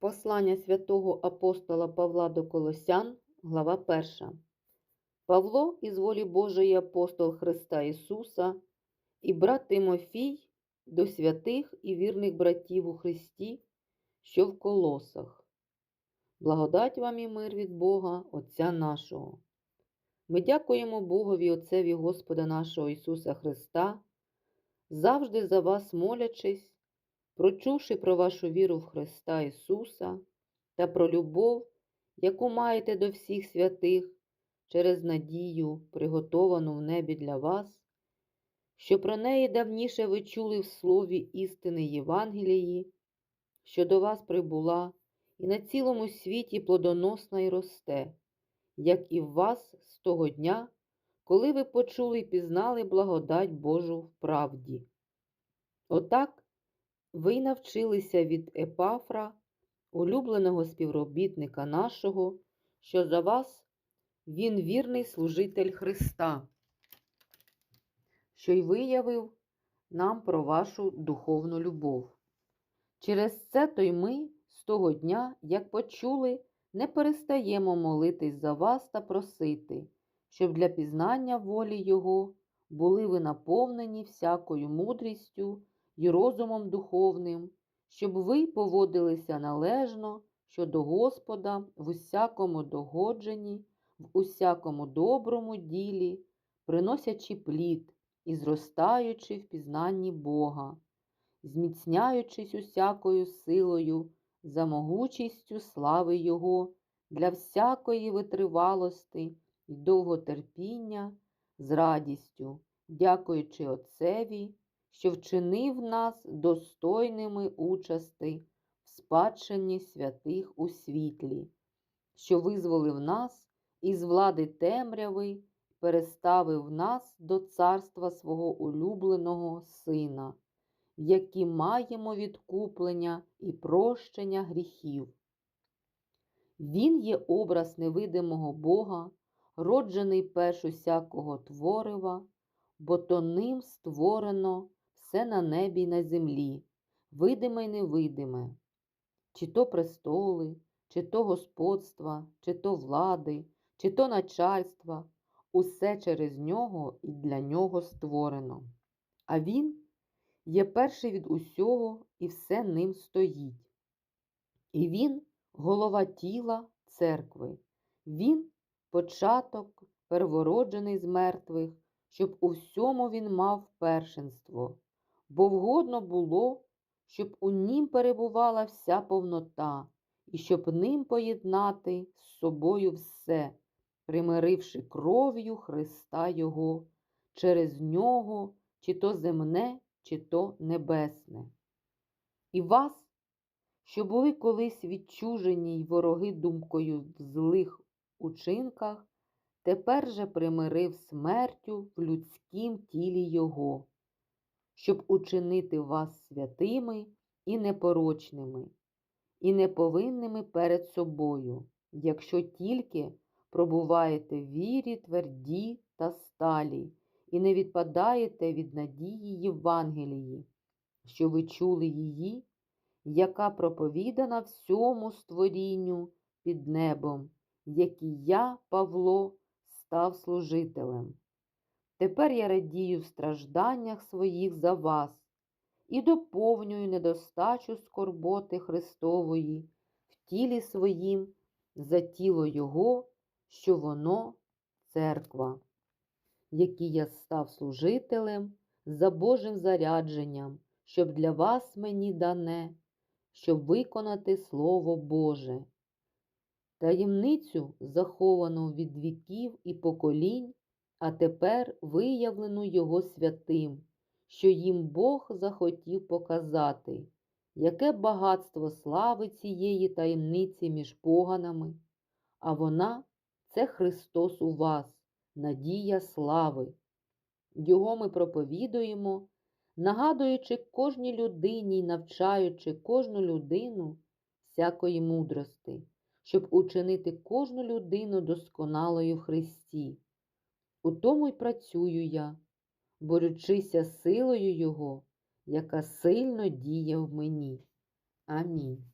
Послання святого апостола Павла до Колосян, глава 1. Павло із волі Божої апостол Христа Ісуса і брат Тимофій до святих і вірних братів у Христі, що в колосах. Благодать вам і мир від Бога, Отця нашого. Ми дякуємо Богові Отцеві Господа нашого Ісуса Христа, завжди за вас молячись, прочувши про вашу віру в Христа Ісуса та про любов, яку маєте до всіх святих через надію, приготовану в небі для вас, що про неї давніше ви чули в слові істини Євангелії, що до вас прибула і на цілому світі плодоносна й росте, як і в вас з того дня, коли ви почули і пізнали благодать Божу в правді. Отак ви навчилися від Епафра, улюбленого співробітника нашого, що за вас він вірний служитель Христа, що й виявив нам про вашу духовну любов. Через це то й ми з того дня, як почули, не перестаємо молитись за вас та просити, щоб для пізнання волі Його були ви наповнені всякою мудрістю і розумом духовним, щоб ви поводилися належно щодо Господа в усякому догодженні, в усякому доброму ділі, приносячи плід і зростаючи в пізнанні Бога, зміцняючись усякою силою, за могучістю слави Його для всякої витривалости і довготерпіння з радістю, дякуючи Отцеві, що вчинив нас достойними участи в спадщині святих у світлі, що визволив нас із влади темряви, переставив нас до царства свого улюбленого Сина, в які маємо відкуплення і прощення гріхів. Він є образ невидимого Бога, роджений перш усякого творива, бо то ним створено все на небі й на землі, видиме й невидиме, чи то престоли, чи то господства, чи то влади, чи то начальства, усе через нього і для нього створено. А він є перший від усього і все ним стоїть. І він голова тіла церкви, він початок, первороджений з мертвих, щоб у всьому він мав першенство, бо вгодно було, щоб у нім перебувала вся повнота, і щоб ним поєднати з собою все, примиривши кров'ю Христа Його, через нього, чи то земне, чи то небесне. І вас, що були колись відчужені й вороги думкою в злих учинках, тепер же примирив смертю в людськім тілі Його, щоб учинити вас святими і непорочними, і неповинними перед собою, якщо тільки пробуваєте в вірі тверді та сталі, і не відпадаєте від надії Євангелії, що ви чули її, яка проповідана всьому створінню під небом, який я, Павло, став служителем. Тепер я радію в стражданнях своїх за вас і доповнюю недостачу скорботи Христової в тілі своїм за тіло Його, що воно церква, який я став служителем за Божим зарядженням, щоб для вас мені дане, щоб виконати Слово Боже. Таємницю, заховану від віків і поколінь, а тепер виявлену Його святим, що їм Бог захотів показати, яке багатство слави цієї таємниці між поганами, а вона це Христос у вас, надія слави. Його ми проповідуємо, нагадуючи кожній людині й навчаючи кожну людину всякої мудрости щоб учинити кожну людину досконалою в Христі. У тому й працюю я, борючися силою Його, яка сильно діє в мені. Амінь.